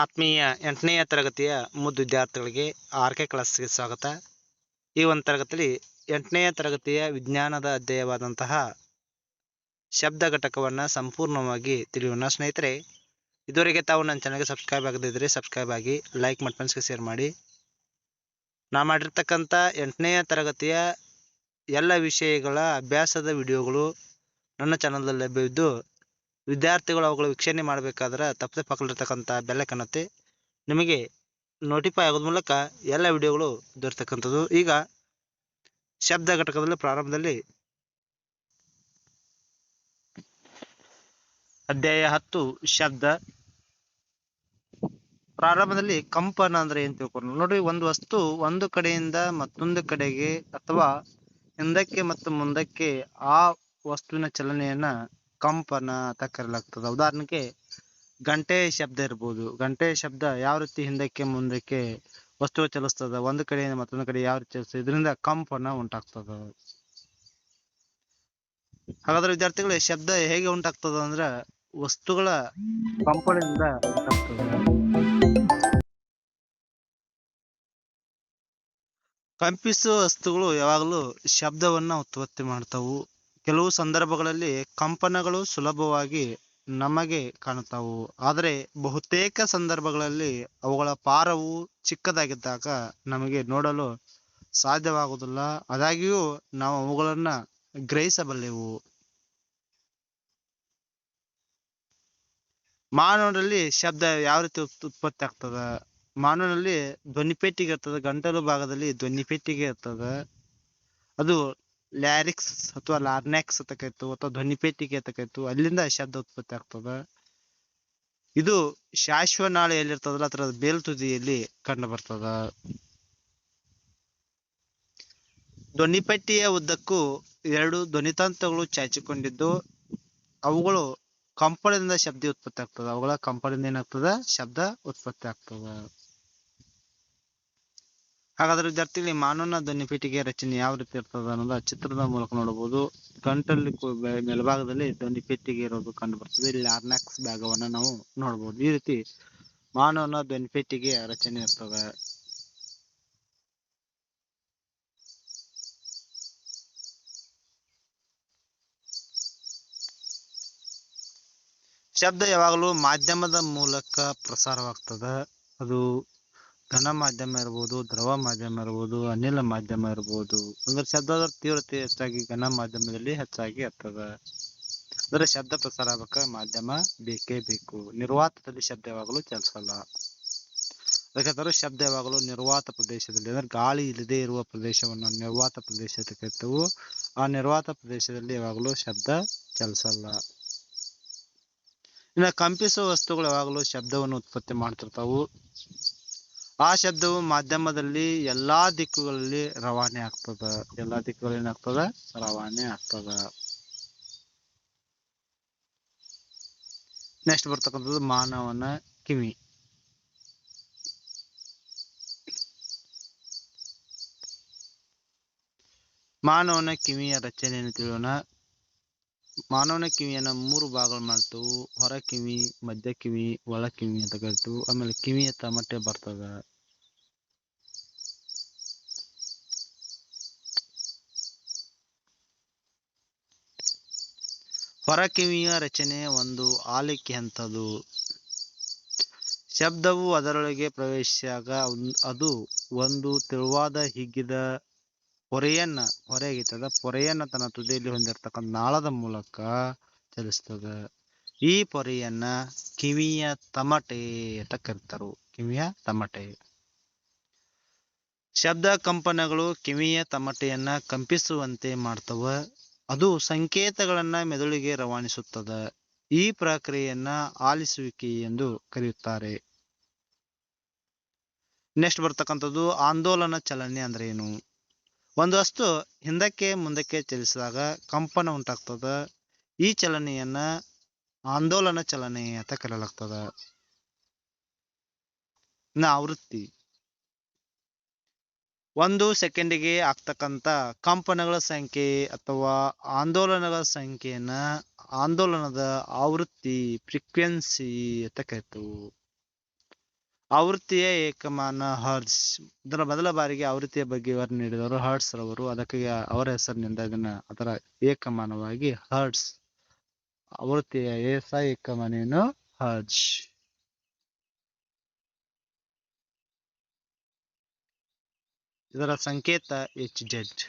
ಆತ್ಮೀಯ ಎಂಟನೆಯ ತರಗತಿಯ ಮುದ್ದು ವಿದ್ಯಾರ್ಥಿಗಳಿಗೆ ಆರ್ ಕೆ ಕ್ಲಾಸ್ಗೆ ಸ್ವಾಗತ. ಈ ಒಂದು ತರಗತಿಯಲ್ಲಿ ಎಂಟನೆಯ ತರಗತಿಯ ವಿಜ್ಞಾನದ ಅಧ್ಯಯವಾದಂತಹ ಶಬ್ದ ಘಟಕವನ್ನು ಸಂಪೂರ್ಣವಾಗಿ ತಿಳಿಯೋಣ. ಸ್ನೇಹಿತರೆ, ಇದುವರೆಗೆ ತಾವು ನನ್ನ ಚಾನಲ್ಗೆ ಸಬ್ಸ್ಕ್ರೈಬ್ ಆಗದಿದ್ದರೆ ಸಬ್ಸ್ಕ್ರೈಬ್ ಆಗಿ ಲೈಕ್ ಮಾಡಿ ಫ್ರೆಂಡ್ಸ್ಗೆ ಶೇರ್ ಮಾಡಿ. ನಾ ಮಾಡಿರ್ತಕ್ಕಂಥ ಎಂಟನೆಯ ತರಗತಿಯ ಎಲ್ಲ ವಿಷಯಗಳ ಅಭ್ಯಾಸದ ವಿಡಿಯೋಗಳು ನನ್ನ ಚಾನಲ್ನಲ್ಲಿ ಲಭ್ಯವಿದ್ದು ವಿದ್ಯಾರ್ಥಿಗಳು ಅವುಗಳ ವೀಕ್ಷಣೆ ಮಾಡಬೇಕಾದ್ರೆ ತಪ್ಪದೆ ಪಕ್ಕದಲ್ಲಿರ್ತಕ್ಕಂಥ ಬೆಲ್ಲಕ್ಕನ್ನತ್ತೆ ನಿಮಗೆ ನೋಟಿಫೈ ಆಗೋದ ಮೂಲಕ ಎಲ್ಲ ವಿಡಿಯೋಗಳು ದೊರೆತಕ್ಕಂಥದ್ದು. ಈಗ ಶಬ್ದ ಘಟಕದಲ್ಲಿ ಪ್ರಾರಂಭದಲ್ಲಿ ಅಧ್ಯಾಯ ಹತ್ತು, ಶಬ್ದ. ಪ್ರಾರಂಭದಲ್ಲಿ ಕಂಪನ ಅಂದ್ರೆ ಏನ್ ತಿಳ್ಕೊಂಡು ನೋಡ್ರಿ ಒಂದು ವಸ್ತು ಒಂದು ಕಡೆಯಿಂದ ಮತ್ತೊಂದು ಕಡೆಗೆ ಅಥವಾ ಹಿಂದಕ್ಕೆ ಮತ್ತು ಮುಂದಕ್ಕೆ ಆ ವಸ್ತುವಿನ ಚಲನೆಯನ್ನ ಕಂಪನ ಅಂತ ಕರೆಯಲಾಗ್ತದೆ ಉದಾಹರಣೆಗೆ ಗಂಟೆ ಶಬ್ದ ಇರ್ಬೋದು. ಗಂಟೆ ಶಬ್ದ ಯಾವ ರೀತಿ ಹಿಂದಕ್ಕೆ ಮುಂದಕ್ಕೆ ವಸ್ತು ಚಲಿಸ್ತದ? ಒಂದು ಕಡೆಯಿಂದ ಮತ್ತೊಂದು ಕಡೆ ಯಾವ ರೀತಿ ಚಲಿಸ್ತದೆ? ಇದರಿಂದ ಕಂಪನ ಉಂಟಾಗ್ತದ. ಹಾಗಾದ್ರೆ ವಿದ್ಯಾರ್ಥಿಗಳು, ಶಬ್ದ ಹೇಗೆ ಉಂಟಾಗ್ತದ ಅಂದ್ರ ವಸ್ತುಗಳ ಕಂಪನದಿಂದ ಉಂಟಾಗ್ತದೆ. ಕಂಪಿಸುವ ವಸ್ತುಗಳು ಯಾವಾಗಲೂ ಶಬ್ದವನ್ನ ಉತ್ಪತ್ತಿ ಮಾಡ್ತಾವು. ಕೆಲವು ಸಂದರ್ಭಗಳಲ್ಲಿ ಕಂಪನಗಳು ಸುಲಭವಾಗಿ ನಮಗೆ ಕಾಣುತ್ತಾವು. ಆದರೆ ಬಹುತೇಕ ಸಂದರ್ಭಗಳಲ್ಲಿ ಅವುಗಳ ಪಾರವು ಚಿಕ್ಕದಾಗಿದ್ದಾಗ ನಮಗೆ ನೋಡಲು ಸಾಧ್ಯವಾಗುವುದಿಲ್ಲ. ಆದಾಗ್ಯೂ, ನಾವು ಅವುಗಳನ್ನ ಗ್ರಹಿಸಬಲ್ಲೆವು. ಮಾನವನಲ್ಲಿ ಶಬ್ದ ಯಾವ ರೀತಿ ಉತ್- ಉತ್ಪತ್ತಿ ಆಗ್ತದ? ಮಾನವನಲ್ಲಿ ಧ್ವನಿಪೆಟ್ಟಿಗೆ ಇರ್ತದ, ಗಂಟಲು ಭಾಗದಲ್ಲಿ ಧ್ವನಿಪೆಟ್ಟಿಗೆ ಇರ್ತದ. ಅದು ಲ್ಯಾರಿಕ್ಸ್ ಅಥವಾ ಲಾರ್ನ್ಯಾಕ್ಸ್ ಅಂತ ಕರಿತು, ಅಥವಾ ಧ್ವನಿಪೆಟ್ಟಿಗೆ ಅಂತ ಕರಿತು, ಅಲ್ಲಿಂದ ಶಬ್ದ ಉತ್ಪತ್ತಿ ಆಗ್ತದ. ಇದು ಶ್ವಾಸನಾಳಿಯಲ್ಲಿರ್ತದಲ್ಲ ಅದರ ಬೇಲ್ ತುದಿಯಲ್ಲಿ ಕಂಡು ಬರ್ತದ. ಧ್ವನಿಪೆಟ್ಟಿಯ ಉದ್ದಕ್ಕೂ ಎರಡು ಧ್ವನಿತಂತುಗಳು ಚಾಚಿಕೊಂಡಿದ್ದು, ಅವುಗಳು ಕಂಪನದಿಂದ ಶಬ್ದ ಉತ್ಪತ್ತಿ ಆಗ್ತದ. ಅವುಗಳ ಕಂಪನದಿಂದ ಏನಾಗ್ತದ? ಶಬ್ದ ಉತ್ಪತ್ತಿ ಆಗ್ತದ. ಹಾಗಾದ್ರೆ ವಿದ್ಯಾರ್ಥಿಗಳಿಗೆ ಮಾನವನ ಧ್ವನಿಪೆಟ್ಟಿಗೆಯ ರಚನೆ ಯಾವ ರೀತಿ ಇರ್ತದ ಅನ್ನೋದು ಆ ಚಿತ್ರದ ಮೂಲಕ ನೋಡಬಹುದು. ಗಂಟಲ್ಲಿ ಮೇಲ್ಭಾಗದಲ್ಲಿ ಧ್ವನಿ ಧ್ವನಿಪೆಟ್ಟಿಗೆ ಇರೋದು ಕಂಡು ಬರ್ತದೆ ಇಲ್ಲಿ ಆರ್ನಾಕ್ಸ್ ಭಾಗವನ್ನ ನಾವು ನೋಡಬಹುದು. ಈ ರೀತಿ ಮಾನವನ ಧ್ವನಿಪೆಟ್ಟಿಗೆಯ ರಚನೆ ಇರ್ತದೆ. ಶಬ್ದ ಯಾವಾಗಲೂ ಮಾಧ್ಯಮದ ಮೂಲಕ ಪ್ರಸಾರವಾಗ್ತದ. ಅದು ಘನ ಮಾಧ್ಯಮ ಇರ್ಬೋದು, ದ್ರವ ಮಾಧ್ಯಮ ಇರ್ಬೋದು, ಅನಿಲ ಮಾಧ್ಯಮ ಇರ್ಬೋದು, ಅಂದ್ರೆ ಶಬ್ದದ ತೀವ್ರತೆ ಹೆಚ್ಚಾಗಿ ಘನ ಮಾಧ್ಯಮದಲ್ಲಿ ಹೆಚ್ಚಾಗಿ ಇರ್ತದ ಅಂದ್ರೆ ಶಬ್ದ ಪ್ರಸಾರ ಆಗ್ಬೇಕ ಮಾಧ್ಯಮ ಬೇಕೇ ಬೇಕು. ನಿರ್ವಾತದಲ್ಲಿ ಶಬ್ದ ಯಾವಾಗಲೂ ಚಲಿಸಲ್ಲ. ಯಾಕಂದ್ರೆ ಶಬ್ದ ಯಾವಾಗಲೂ ನಿರ್ವಾತ ಪ್ರದೇಶದಲ್ಲಿ, ಅಂದ್ರೆ ಗಾಳಿ ಇಲ್ಲದೆ ಇರುವ ಪ್ರದೇಶವನ್ನ ನಿರ್ವಾತ ಪ್ರದೇಶ ಅಂತ ಕರಿತೇವೆ ಆ ನಿರ್ವಾತ ಪ್ರದೇಶದಲ್ಲಿ ಯಾವಾಗಲೂ ಶಬ್ದ ಚಲಿಸಲ್ಲ. ಇನ್ನು ಕಂಪಿಸುವ ವಸ್ತುಗಳು ಯಾವಾಗಲೂ ಶಬ್ದವನ್ನು ಉತ್ಪತ್ತಿ ಮಾಡ್ತಿರ್ತಾವು. ಆ ಶಬ್ದವು ಮಾಧ್ಯಮದಲ್ಲಿ ಎಲ್ಲಾ ದಿಕ್ಕುಗಳಲ್ಲಿ ರವಾನೆ ಆಗ್ತದ. ಎಲ್ಲಾ ದಿಕ್ಕುಗಳಲ್ಲಿ ಏನಾಗ್ತದ ರವಾನೆ ಆಗ್ತದ. ನೆಕ್ಸ್ಟ್ ಬರ್ತಕ್ಕಂಥದ್ದು ಮಾನವನ ಕಿವಿ. ಮಾನವನ ಕಿವಿಯ ರಚನೆಯನ್ನು ತಿಳಿಯೋಣ? ಮಾನವನ ಕಿವಿಯನ್ನ ಮೂರು ಭಾಗಗಳು ಮಾಡ್ತೇವೆ. ಹೊರ ಕಿವಿ, ಮಧ್ಯ ಕಿವಿ, ಒಳ ಕಿವಿ ಅಂತ ಕರಿತೀವಿ. ಆಮೇಲೆ ಕಿವಿಯ ತಮಟೆ ಬರ್ತದ. ಹೊರ ಕಿವಿಯ ರಚನೆ ಒಂದು ಆಲಿಕೆ ಅಂತದು ಶಬ್ದವು ಅದರೊಳಗೆ ಪ್ರವೇಶಿಸಿದಾಗ ಅದು ಒಂದು ತೆಳುವಾದ ಹಿಗ್ಗಿದ ಪೊರೆಯನ್ನ ಹೊರೆಯಾಗಿತ್ತದ ಪೊರೆಯನ್ನ ತನ್ನ ತುದಿಯಲ್ಲಿ ಹೊಂದಿರತಕ್ಕಂಥ ನಾಳದ ಮೂಲಕ ಚಲಿಸ್ತದ. ಈ ಪೊರೆಯನ್ನ ಕಿವಿಯ ತಮಟೆ ಅಂತ ಕರೀತಾರು. ಕಿವಿಯ ತಮಟೆ. ಶಬ್ದ ಕಂಪನಗಳು ಕಿವಿಯ ತಮಟೆಯನ್ನ ಕಂಪಿಸುವಂತೆ ಮಾಡ್ತವ. ಅದು ಸಂಕೇತಗಳನ್ನ ಮೆದುಳಿಗೆ ರವಾನಿಸುತ್ತದೆ. ಈ ಪ್ರಕ್ರಿಯೆಯನ್ನ ಆಲಿಸುವಿಕೆ ಎಂದು ಕರೆಯುತ್ತಾರೆ. ನೆಕ್ಸ್ಟ್ ಬರ್ತಕ್ಕಂಥದ್ದು ಆಂದೋಲನ ಚಲನೆ ಅಂದ್ರೆ ಏನು? ಒಂದು ವಸ್ತು ಹಿಂದಕ್ಕೆ ಮುಂದಕ್ಕೆ ಚಲಿಸಿದಾಗ ಕಂಪನ ಉಂಟಾಗ್ತದ. ಈ ಚಲನೆಯನ್ನ ಆಂದೋಲನ ಚಲನೆ ಅಂತ ಕರೆಯಲಾಗ್ತದ. ನ ಆವೃತ್ತಿ. ಒಂದು ಸೆಕೆಂಡಿಗೆ ಆಗ್ತಕ್ಕಂಥ ಕಂಪನಗಳ ಸಂಖ್ಯೆ ಅಥವಾ ಆಂದೋಲನಗಳ ಸಂಖ್ಯೆಯನ್ನ ಆಂದೋಲನದ ಆವೃತ್ತಿ ಫ್ರೀಕ್ವೆನ್ಸಿ ಅಂತ ಕರಿತು ಆವೃತ್ತಿಯ ಏಕಮಾನ ಹರ್ಟ್ಸ್ ಇದರ ಮೊದಲ ಬಾರಿಗೆ ಆವೃತ್ತಿಯ ಬಗ್ಗೆ ವಿವರಣೆ ನೀಡಿದವರು ಹರ್ಟ್ಸ್ ರವರು. ಅದಕ್ಕೆ ಅವರ ಹೆಸರಿನಿಂದ ಇದನ್ನ ಅದರ ಏಕಮಾನವಾಗಿ ಹರ್ಟ್ಸ್ ಆವೃತ್ತಿಯ ಏಸ ಏಕಮಾನೇನು ಹರ್ಟ್ಸ್ ಇದರ ಸಂಕೇತ ಎಚ್ ಜೆಡ್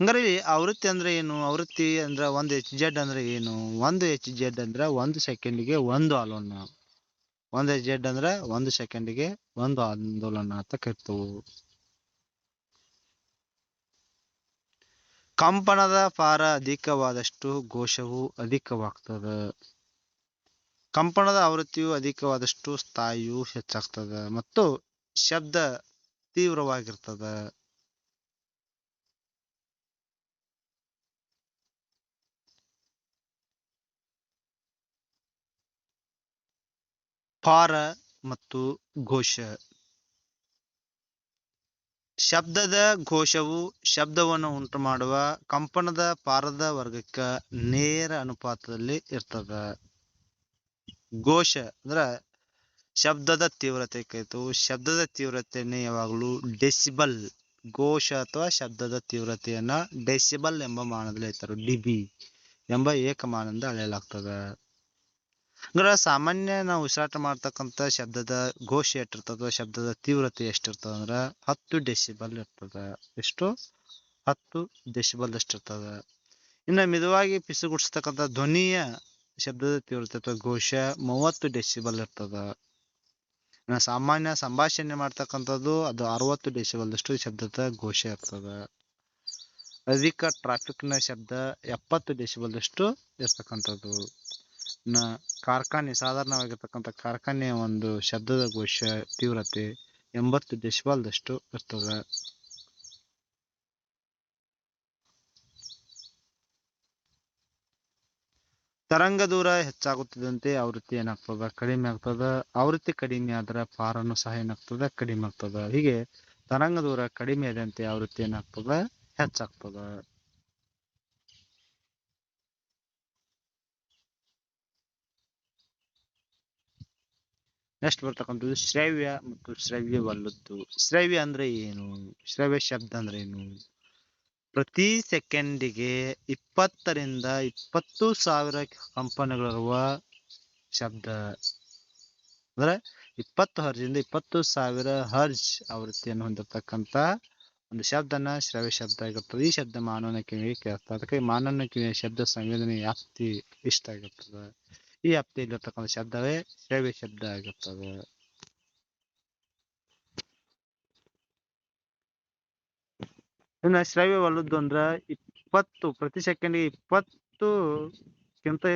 ಹಂಗಾರೆ ಆವೃತ್ತಿ ಅಂದ್ರೆ ಏನು? ಆವೃತ್ತಿ ಅಂದ್ರೆ ಒಂದು ಎಚ್ ಜೆಡ್ ಅಂದ್ರೆ ಏನು? ಒಂದು ಎಚ್ ಜೆಡ್ ಅಂದ್ರೆ ಒಂದು ಸೆಕೆಂಡಿಗೆ ಒಂದು ಆಲೋನ. ಒಂದು ಎಚ್ ಜೆಡ್ ಅಂದ್ರೆ ಒಂದು ಸೆಕೆಂಡಿಗೆ ಒಂದು ಆಂದೋಲನ ಅಂತ ಕರಿತವು. ಕಂಪನದ ಪಾರ ಅಧಿಕವಾದಷ್ಟು ಘೋಷವು ಅಧಿಕವಾಗ್ತದ. ಕಂಪನದ ಆವೃತ್ತಿಯು ಅಧಿಕವಾದಷ್ಟು ಸ್ಥಾಯಿಯು ಹೆಚ್ಚಾಗ್ತದೆ. ಮತ್ತು ಶಬ್ದ ತೀವ್ರವಾಗಿರ್ತದ. ಪಾರ ಮತ್ತು ಘೋಷ. ಶಬ್ದದ ಘೋಷವು ಶಬ್ದವನ್ನು ಉಂಟು ಮಾಡುವ ಕಂಪನದ ಪಾರದ ವರ್ಗಕ್ಕೆ ನೇರ ಅನುಪಾತದಲ್ಲಿ ಇರ್ತದ. ಘೋಷ ಅಂದ್ರ ಶಬ್ದದ ತೀವ್ರತೆ ಕೈತು ಶಬ್ದದ ತೀವ್ರತೆಯನ್ನು ಯಾವಾಗಲೂ ಡೆಸಿಬಲ್, ಘೋಷ ಅಥವಾ ಶಬ್ದದ ತೀವ್ರತೆಯನ್ನ ಡೆಸಿಬಲ್ ಎಂಬ ಮಾನದಲ್ಲಿ ಹೇಳ್ತಾರೆ. ಡಿಬಿ ಎಂಬ ಏಕಮಾನದಿಂದ ಅಳೆಯಲಾಗ್ತದೆ. ಅಂದ್ರೆ ಸಾಮಾನ್ಯ ನಾವು ಉಸಿರಾಟ ಮಾಡ್ತಕ್ಕಂಥ ಶಬ್ದದ ಘೋಷ ಎಷ್ಟಿರ್ತದ ಶಬ್ದದ ತೀವ್ರತೆ ಎಷ್ಟಿರ್ತದ ಅಂದ್ರೆ ಹತ್ತು ಡೆಸಿಬಲ್ ಇರ್ತದ. ಎಷ್ಟು? ಹತ್ತು ಡೆಸಿಬಲ್ ಅಷ್ಟಿರ್ತದ. ಇನ್ನು ಮಿತವಾಗಿ ಪಿಸುಗುಡಿಸ್ತಕ್ಕಂಥ ಧ್ವನಿಯ ಶಬ್ದದ ತೀವ್ರತೆ ಅಥವಾ ಘೋಷ ಮೂವತ್ತು ಡೆಸಿಬಲ್ ಇರ್ತದ. ಸಾಮಾನ್ಯ ಸಂಭಾಷಣೆ ಮಾಡ್ತಕ್ಕಂಥದ್ದು ಅದು ಅರವತ್ತು ಡೆಸಿಬಲ್ದಷ್ಟು ಶಬ್ದದ ಘೋಷೆ ಇರ್ತದ ಅಧಿಕ ಟ್ರಾಫಿಕ್ನ ಶಬ್ದ ಎಪ್ಪತ್ತು ಡೆಸಿಬಲ್ದಷ್ಟು ಇರ್ತಕ್ಕಂಥದ್ದು. ಇನ್ನ ಕಾರ್ಖಾನೆ, ಸಾಧಾರಣವಾಗಿರ್ತಕ್ಕಂಥ ಕಾರ್ಖಾನೆಯ ಒಂದು ಶಬ್ದದ ಘೋಷ ತೀವ್ರತೆ ಎಂಬತ್ತು ಡೆಸಿಬಲ್ದಷ್ಟು ಇರ್ತದೆ. ತರಂಗ ದೂರ ಹೆಚ್ಚಾಗುತ್ತಿದ್ದಂತೆ ಆವೃತ್ತಿ ಏನಾಗ್ತದ? ಕಡಿಮೆ ಆಗ್ತದ? ಆವೃತ್ತಿ ಕಡಿಮೆ ಆದ್ರೆ ಪಾರನು ಸಹ ಏನಾಗ್ತದ? ಕಡಿಮೆ ಆಗ್ತದ? ಹೀಗೆ ತರಂಗ ದೂರ ಕಡಿಮೆ ಆದಂತೆ ಆವೃತ್ತಿ ಏನಾಗ್ತದ? ಹೆಚ್ಚಾಗ್ತದ. ನೆಕ್ಸ್ಟ್ ಬರ್ತಕ್ಕಂಥದ್ದು ಶ್ರವ್ಯ ಮತ್ತು ಶ್ರವ್ಯವಲ್ಲದ್ದು. ಶ್ರವ್ಯ ಅಂದ್ರೆ ಏನು? ಶ್ರವ್ಯ ಶಬ್ದ ಅಂದ್ರೆ ಏನು? ಪ್ರತಿ ಸೆಕೆಂಡಿಗೆ ಇಪ್ಪತ್ತರಿಂದ ಇಪ್ಪತ್ತು ಸಾವಿರ ಕಂಪನಗಳಿರುವ ಶಬ್ದ. ಅಂದ್ರೆ ಇಪ್ಪತ್ತು ಹರ್ಜಿಂದ ಇಪ್ಪತ್ತು ಸಾವಿರ ಹರ್ಜ್ ಆವೃತ್ತಿಯನ್ನು ಹೊಂದಿರತಕ್ಕಂತ ಒಂದು ಶಬ್ದನ ಶ್ರವ್ಯ ಶಬ್ದ ಆಗಿರ್ತದೆ. ಈ ಶಬ್ದ ಮಾನವನ ಕಿವಿಗೆ ಕೇಳ್ತದೆ ಅದಕ್ಕೆ ಮಾನವನ ಕಿವಿಯ ಶಬ್ದ ಸಂವೇದನೆ ವ್ಯಾಪ್ತಿ ಇಷ್ಟ ಆಗಿರ್ತದೆ. ಈ ವ್ಯಾಪ್ತಿಯಲ್ಲಿರ್ತಕ್ಕಂಥ ಶಬ್ದವೇ ಶ್ರವ್ಯ ಶಬ್ದ ಆಗಿರ್ತದೆ. ಇನ್ನು ಶ್ರವ್ಯವಲ್ಲದ್ದು ಅಂದ್ರ ಇಪ್ಪತ್ತು ಪ್ರತಿ ಸೆಕೆಂಡಿಗೆ ಇಪ್ಪತ್ತು ಕ್ಕಿಂತ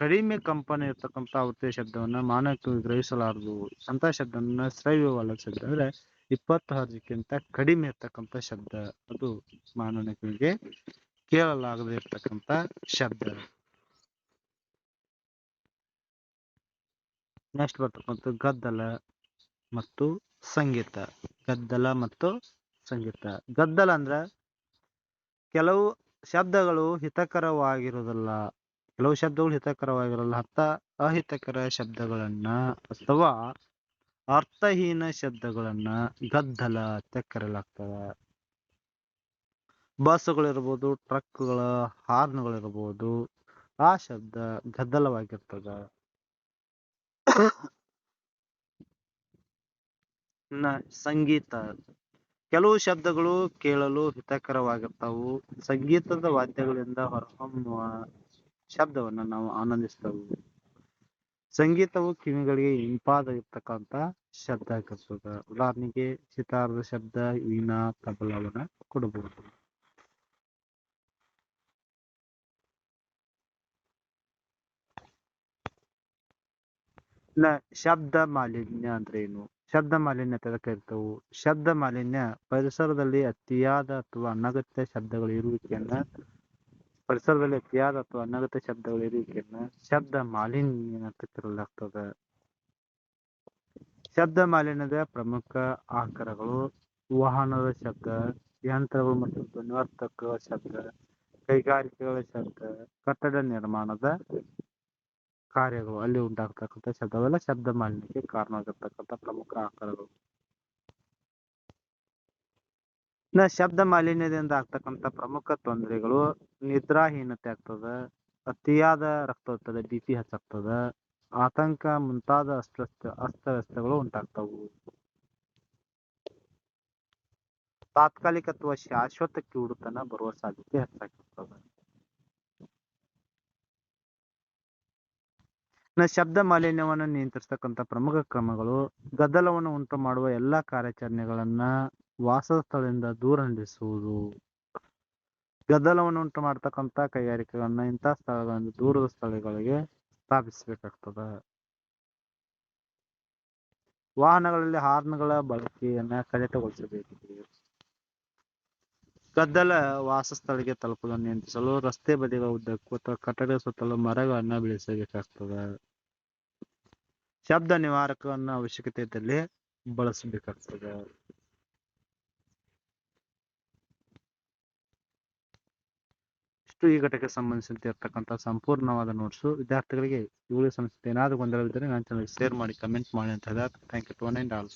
ಕಡಿಮೆ ಕಂಪನ ಇರತಕ್ಕಂತ ಆವೃತ್ತಿಯ ಶಬ್ದವನ್ನ ಮಾನವಕ್ಕೆ ಗ್ರಹಿಸಲಾರದು ಅಂತ ಶಬ್ದವನ್ನ ಶ್ರವ್ಯವಲ್ಲದ ಶಬ್ದ ಅಂದ್ರೆ ಇಪ್ಪತ್ತು ಕಡಿಮೆ ಇರ್ತಕ್ಕಂಥ ಶಬ್ದ ಅದು ಮಾನವನಿಗೆ ಕೇಳಲಾಗದೆ ಇರ್ತಕ್ಕಂಥ ಶಬ್ದ. ನೆಕ್ಸ್ಟ್ ಬರ್ತಕ್ಕಂಥ ಗದ್ದಲ ಮತ್ತು ಸಂಗೀತ. ಗದ್ದಲ ಮತ್ತು ಸಂಗೀತ. ಗದ್ದಲ ಅಂದ್ರ ಕೆಲವು ಶಬ್ದಗಳು ಹಿತಕರವಾಗಿರುವುದಿಲ್ಲ. ಕೆಲವು ಶಬ್ದಗಳು ಹಿತಕರವಾಗಿರಲ್ಲ. ಅರ್ಥ, ಅಹಿತಕರ ಶಬ್ದಗಳನ್ನ ಅಥವಾ ಅರ್ಥಹೀನ ಶಬ್ದಗಳನ್ನ ಗದ್ದಲ ಅಂತ ಕರೆಯಲಾಗ್ತದ. ಬಸ್ಗಳಿರ್ಬೋದು ಟ್ರಕ್ಗಳ ಹಾರ್ನ್ಗಳಿರ್ಬೋದು, ಆ ಶಬ್ದ ಗದ್ದಲವಾಗಿರ್ತದ. ಇನ್ನ ಸಂಗೀತ. ಕೆಲವು ಶಬ್ದಗಳು ಕೇಳಲು ಹಿತಕರವಾಗಿರ್ತಾವು. ಸಂಗೀತದ ವಾದ್ಯಗಳಿಂದ ಹೊರಹೊಮ್ಮುವ ಶಬ್ದವನ್ನ ನಾವು ಆನಂದಿಸ್ತೇವೆ. ಸಂಗೀತವು ಕಿವಿಗಳಿಗೆ ಇಂಪಾಗಿರ್ತಕ್ಕಂಥ ಶಬ್ದ ಕಲಿಸೋದ ಉದಾಹರಣೆಗೆ, ಸಿತಾರದ ಶಬ್ದ, ವೀಣಾ, ತಬಲವನ್ನ ಕೊಡಬಹುದು. ಶಬ್ದ ಮಾಲಿನ್ಯ ಅಂದ್ರೆ ಏನು ಶಬ್ದ ಮಾಲಿನ್ಯ ಅಂತ ಕರಿತವು ಶಬ್ದ ಮಾಲಿನ್ಯ ಪರಿಸರದಲ್ಲಿ ಅತಿಯಾದ ಅಥವಾ ಅನಗತ್ಯ ಶಬ್ದಗಳ ಇರುವಿಕೆಯನ್ನ ಪರಿಸರದಲ್ಲಿ ಅತಿಯಾದ ಅಥವಾ ಅನಗತ್ಯ ಶಬ್ದಗಳ ಇರುವಿಕೆಯನ್ನ ಶಬ್ದ ಮಾಲಿನ್ಯ ಅಂತ ಕರೆಯಲಾಗ್ತದೆ. ಶಬ್ದ ಮಾಲಿನ್ಯದ ಪ್ರಮುಖ ಆಕಾರಗಳು ವಾಹನದ ಶಬ್ದ, ಯಂತ್ರಗಳು ಮತ್ತು ಧ್ವನಿವರ್ಧಕಗಳ ಶಬ್ದ, ಕೈಗಾರಿಕೆಗಳ ಶಬ್ದ, ಕಟ್ಟಡ ನಿರ್ಮಾಣದ ಕಾರ್ಯಗಳು ಅಲ್ಲಿ ಉಂಟಾಗ್ತಕ್ಕಂಥ ಶಬ್ದ ಅವೆಲ್ಲ ಶಬ್ದ ಮಾಲಿನ್ಯಕ್ಕೆ ಕಾರಣವಾಗಿರ್ತಕ್ಕಂಥ ಪ್ರಮುಖ ಆಕಾರಗಳು. ಇನ್ನ ಶಬ್ದ ಮಾಲಿನ್ಯದಿಂದ ಆಗ್ತಕ್ಕಂಥ ಪ್ರಮುಖ ತೊಂದರೆಗಳು ನಿದ್ರಾಹೀನತೆ ಆಗ್ತದ, ಅತಿಯಾದ ರಕ್ತದೊತ್ತಡ ಬಿ ಪಿ ಹೆಚ್ಚಾಗ್ತದ, ಆತಂಕ ಮುಂತಾದ ಅಸ್ವಸ್ಥ ಅಸ್ತವ್ಯಸ್ತಗಳು ಉಂಟಾಗ್ತವು. ತಾತ್ಕಾಲಿಕ ಅಥವಾ ಶಾಶ್ವತ ಕಿವುಡುತನ ಬರುವ ಸಾಧ್ಯತೆ ಹೆಚ್ಚಾಗಿರ್ತದೆ ಶಬ್ದ ಮಾಲಿನ್ಯವನ್ನು ನಿಯಂತ್ರಿಸತಕ್ಕಂಥ ಪ್ರಮುಖ ಕ್ರಮಗಳು ಗದ್ದಲವನ್ನು ಉಂಟು ಮಾಡುವ ಎಲ್ಲಾ ಕಾರ್ಯಾಚರಣೆಗಳನ್ನ ವಾಸಸ್ಥಳದಿಂದ ದೂರ ನಡೆಸುವುದು ಗದ್ದಲವನ್ನು ಉಂಟು ಮಾಡ್ತಕ್ಕಂಥ ಕೈಗಾರಿಕೆಗಳನ್ನ ಇಂತಹ ಸ್ಥಳಗಳಿಂದ ದೂರದ ಸ್ಥಳಗಳಿಗೆ ಸ್ಥಾಪಿಸಬೇಕಾಗ್ತದ. ವಾಹನಗಳಲ್ಲಿ ಹಾರ್ನ್ಗಳ ಬಳಕೆಯನ್ನ ಕಡಿತಗೊಳಿಸಬೇಕು ಗದ್ದಲ ವಾಸಸ್ಥಳಕ್ಕೆ ತಲುಪಲು ನಿಯಂತ್ರಿಸಲು ರಸ್ತೆ ಬದಿಗಳ ಉದ್ದಕ್ಕೂ ಅಥವಾ ಕಟ್ಟಡ ಸುತ್ತಲೂ ಮರಗಳನ್ನ ಬೆಳೆಸಬೇಕಾಗ್ತದ. ಶಬ್ದ ನಿವಾರಕವನ್ನ ಅವಶ್ಯಕತೆ ಇದ್ದಲ್ಲಿ ಬಳಸಬೇಕಾಗ್ತದೆ. ಇಷ್ಟು ಈ ಘಟಕಕ್ಕೆ ಸಂಬಂಧಿಸಿದಂತೆ ಇರ್ತಕ್ಕಂಥ ಸಂಪೂರ್ಣವಾದ ನೋಟ್ಸು ವಿದ್ಯಾರ್ಥಿಗಳಿಗೆ ಇವುಗಳಿಗೆ ಸಂಬಂಧಿಸಿದ ಏನಾದರೂ ಗೊಂದಲವಿದ್ದರೆ ನನ್ನ ಚಾನಲ್ ಶೇರ್ ಮಾಡಿ ಕಮೆಂಟ್ ಮಾಡಿ ಅಂತ ಹೇಳಿದ thank you to one all